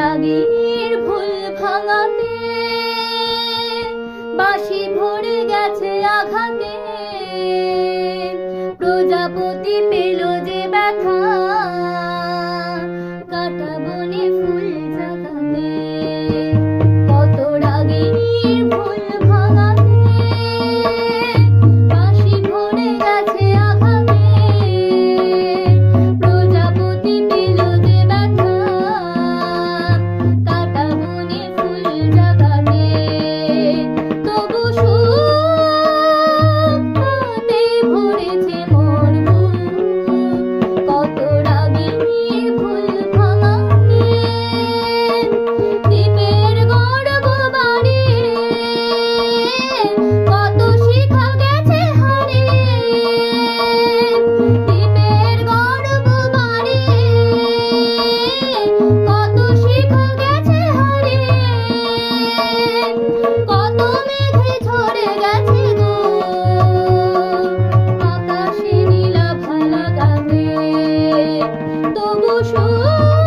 রাগের ভুল ভাঙাতে। বাসি ভরে গেছে আঘাতে। প্রজাপতি পেল কুসুম